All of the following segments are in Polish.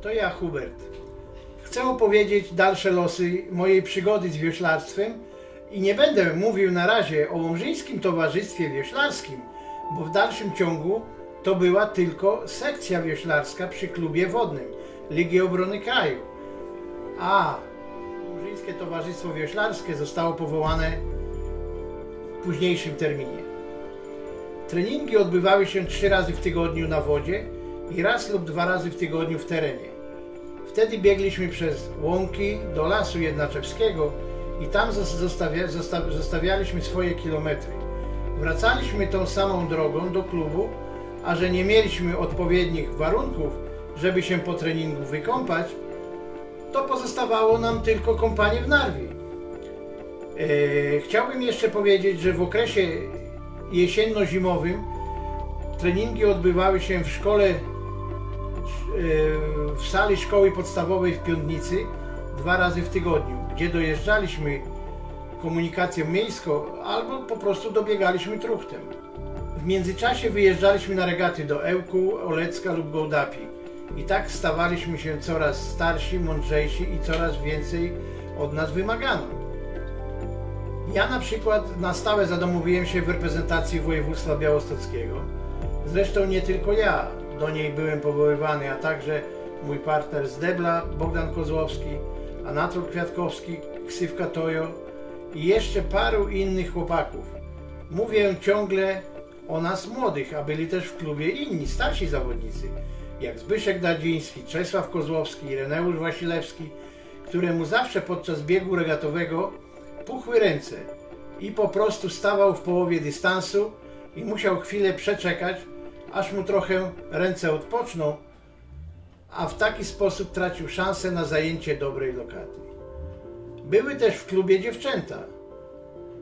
to ja, Hubert. Chcę opowiedzieć dalsze losy mojej przygody z wioślarstwem i nie będę mówił na razie o Łomżyńskim Towarzystwie Wioślarskim, bo w dalszym ciągu to była tylko sekcja wioślarska przy klubie wodnym Ligi Obrony Kraju. A Łomżyńskie Towarzystwo Wioślarskie zostało powołane w późniejszym terminie. Treningi odbywały się trzy razy w tygodniu na wodzie i raz lub dwa razy w tygodniu w terenie. Wtedy biegliśmy przez łąki do lasu Jednaczewskiego i tam zos- zostawia, zosta, zostawialiśmy swoje kilometry. Wracaliśmy tą samą drogą do klubu, a że nie mieliśmy odpowiednich warunków, żeby się po treningu wykąpać, to pozostawało nam tylko kąpanie w Narwie. E, chciałbym jeszcze powiedzieć, że w okresie jesienno-zimowym treningi odbywały się w szkole, w sali szkoły podstawowej w Piątnicy dwa razy w tygodniu, gdzie dojeżdżaliśmy komunikacją miejską albo po prostu dobiegaliśmy truchtem. W międzyczasie wyjeżdżaliśmy na regaty do Ełku, Olecka lub Gołdapi i tak stawaliśmy się coraz starsi, mądrzejsi i coraz więcej od nas wymagano. Ja na przykład na stałe zadomowiłem się w reprezentacji województwa białostockiego. Zresztą nie tylko ja do niej byłem powoływany, a także mój partner z Debla, Bogdan Kozłowski, Anatol Kwiatkowski, Ksywka Tojo i jeszcze paru innych chłopaków. Mówię ciągle o nas młodych, a byli też w klubie inni starsi zawodnicy, jak Zbyszek Dadziński, Czesław Kozłowski, Reneusz Wasilewski, któremu zawsze podczas biegu regatowego puchły ręce i po prostu stawał w połowie dystansu i musiał chwilę przeczekać, aż mu trochę ręce odpoczną, a w taki sposób tracił szansę na zajęcie dobrej lokaty. Były też w klubie dziewczęta,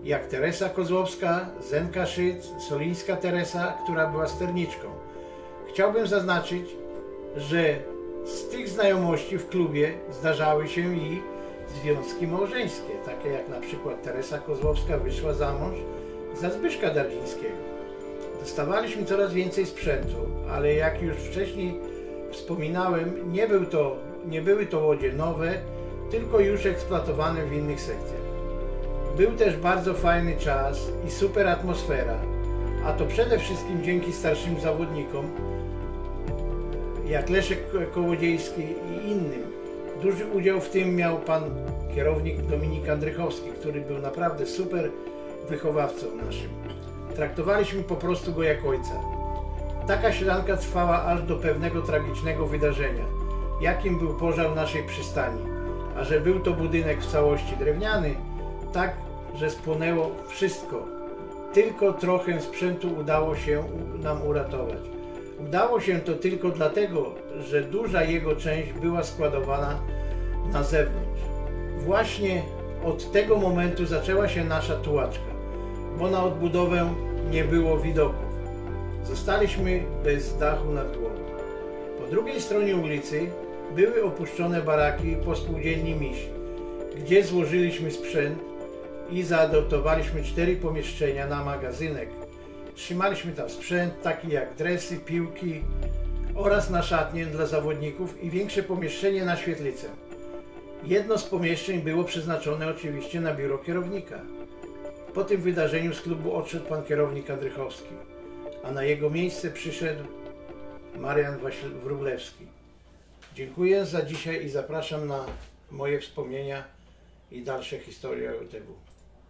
jak Teresa Kozłowska, Zenka Szyc, Solińska Teresa, która była sterniczką. Chciałbym zaznaczyć, że z tych znajomości w klubie zdarzały się i związki małżeńskie, takie jak na przykład Teresa Kozłowska wyszła za mąż za Zbyszka Dardzińskiego. Dostawaliśmy coraz więcej sprzętu, ale jak już wcześniej wspominałem, nie, był to, nie były to łodzie nowe, tylko już eksploatowane w innych sekcjach. Był też bardzo fajny czas i super atmosfera, a to przede wszystkim dzięki starszym zawodnikom, jak Leszek Kołodziejski i innym. Duży udział w tym miał pan kierownik Dominik Andrychowski, który był naprawdę super wychowawcą naszym. Traktowaliśmy po prostu go jak ojca. Taka ślanka trwała aż do pewnego tragicznego wydarzenia, jakim był pożar naszej przystani. A że był to budynek w całości drewniany, tak, że spłonęło wszystko. Tylko trochę sprzętu udało się nam uratować. Udało się to tylko dlatego, że duża jego część była składowana na zewnątrz. Właśnie od tego momentu zaczęła się nasza tułaczka, bo na odbudowę nie było widoków. Zostaliśmy bez dachu nad głową. Po drugiej stronie ulicy były opuszczone baraki po spółdzielni Miś, gdzie złożyliśmy sprzęt i zaadoptowaliśmy cztery pomieszczenia na magazynek. Trzymaliśmy tam sprzęt taki jak dresy, piłki oraz na szatnię dla zawodników i większe pomieszczenie na świetlicę. Jedno z pomieszczeń było przeznaczone oczywiście na biuro kierownika. Po tym wydarzeniu z klubu odszedł pan kierownik Andrychowski, a na jego miejsce przyszedł Marian Wróblewski. Dziękuję za dzisiaj i zapraszam na moje wspomnienia i dalsze historie o UTW.